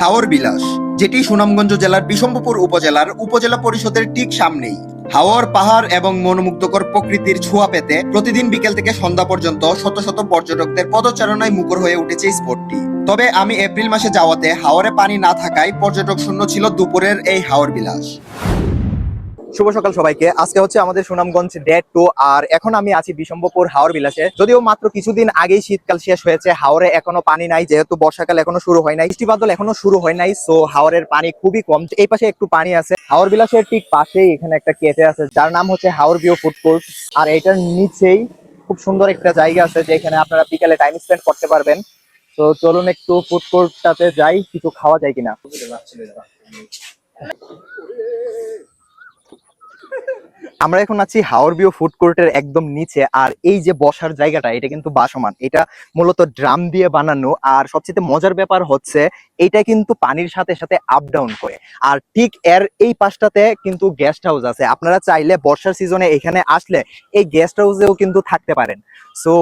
হাওর বিলাস, যেটি সুনামগঞ্জ জেলার বিশম্বপুর উপজেলার উপজেলা পরিষদের ঠিক সামনেই। হাওর পাহাড় এবং মনোমুগ্ধকর প্রকৃতির ছোঁয়া পেতে প্রতিদিন বিকেল থেকে সন্ধ্যা পর্যন্ত শত শত পর্যটকদের পদচারণায় মুখর হয়ে উঠেছে স্পটটি। তবে আমি এপ্রিল মাসে যাওয়াতে হাওরে পানি না থাকায় পর্যটক শূন্য ছিল দুপুরের এই হাওর বিলাস। শুভ সকাল সবাইকে। আজকে হচ্ছে আমাদের সুনামগঞ্জ ডেট টু আর এখন আমি আছি বিশম্বপুর হাওড় বিলাসে। যদিও মাত্র কিছুদিন আগেই শীতকাল শেষ হয়েছে হাওড়ে এখনও পানি নাই, যেহেতু বর্ষাকাল এখনও শুরু হয় নাই। বৃষ্টি বাদল এখনও শুরু হয় নাই সো হাওরের পানি খুবই কম। এই পাশে একটু পানি আছে। হাওর বিলাসের ঠিক পাশেই এখানে একটা কেটে আছে, যার নাম হচ্ছে হাওর ভিউ ফুড কোর্ট। আর এটার নিচেই খুব সুন্দর একটা জায়গা আছে, যেখানে আপনারা বিকালে টাইম স্পেন্ড করতে পারবেন। তো চলুন একটু ফুড কোর্টটাতে যাই, কিছু খাওয়া যায় কিনা। আমরা এখন আছি হাওরবিও ফুড কোর্টের একদম নিচে, আর এই যে বসার জায়গাটা, এটা কিন্তু বাসমান। এটা মূলত ড্রাম দিয়ে বানানো, আর সবচেয়ে মজার ব্যাপার হচ্ছে, এটা কিন্তু পানির সাথে সাথে আপ ডাউন করে। আর ঠিক এর এই পাশটাতে কিন্তু গেস্ট হাউস আছে। আপনারা চাইলে বর্ষার সিজনে এখানে আসলে এই গেস্ট হাউসেও কিন্তু থাকতে পারেন। সো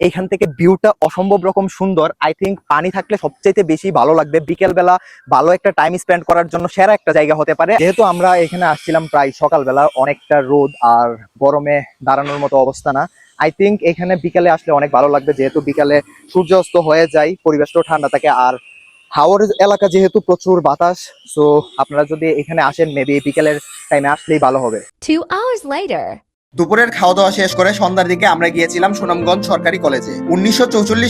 এইখান থেকে ভিউটা অসম্ভব রকম সুন্দর। আই থিঙ্ক পানি থাকলে সবচাইতে বেশি ভালো লাগবে। বিকেল বেলা ভালো একটা টাইম স্পেন্ড করার জন্য সেরা একটা জায়গা হতে পারে। যেহেতু আমরা এখানে আসছিলাম প্রায় সকালবেলা, অনেকটা রোদ আর গরমে দাঁড়ানোর মতো অবস্থা না। আই থিঙ্ক এখানে বিকালে আসলে অনেক ভালো লাগবে। যেহেতু বিকালে সূর্যাস্ত হয়ে যায়, পরিবেশটাও ঠান্ডা থাকে আর হাওর এলাকা যেহেতু প্রচুর বাতাস সো আপনারা যদি এখানে আসেন মেবি বিকেলের টাইমে আসলেই ভালো হবে। Two hours later. দুপুরের খাওয়া দাওয়া শেষ করে সন্ধ্যার দিকে আমরা গিয়েছিলাম সুনামগঞ্জ সরকারি কলেজে। উনিশশো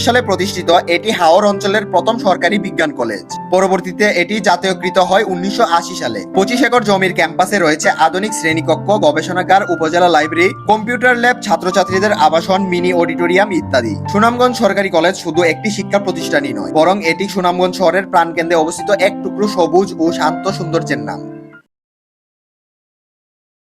সালে প্রতিষ্ঠিত এটি হাওর অঞ্চলের প্রথম সরকারি বিজ্ঞান কলেজ। পরবর্তীতে এটি জাতীয়কৃত হয় উনিশশো আশি সালে। পঁচিশ একর জমির ক্যাম্পাসে রয়েছে আধুনিক শ্রেণীকক্ষ, গবেষণাগার, উপজেলা লাইব্রেরি, কম্পিউটার ল্যাব, ছাত্রছাত্রীদের আবাসন, মিনি অডিটোরিয়াম ইত্যাদি। সুনামগঞ্জ সরকারি কলেজ শুধু একটি শিক্ষা প্রতিষ্ঠানই নয়, বরং এটি সুনামগঞ্জ শহরের প্রাণকেন্দ্রে অবস্থিত এক টুকরো সবুজ ও শান্ত সৌন্দর্যের নাম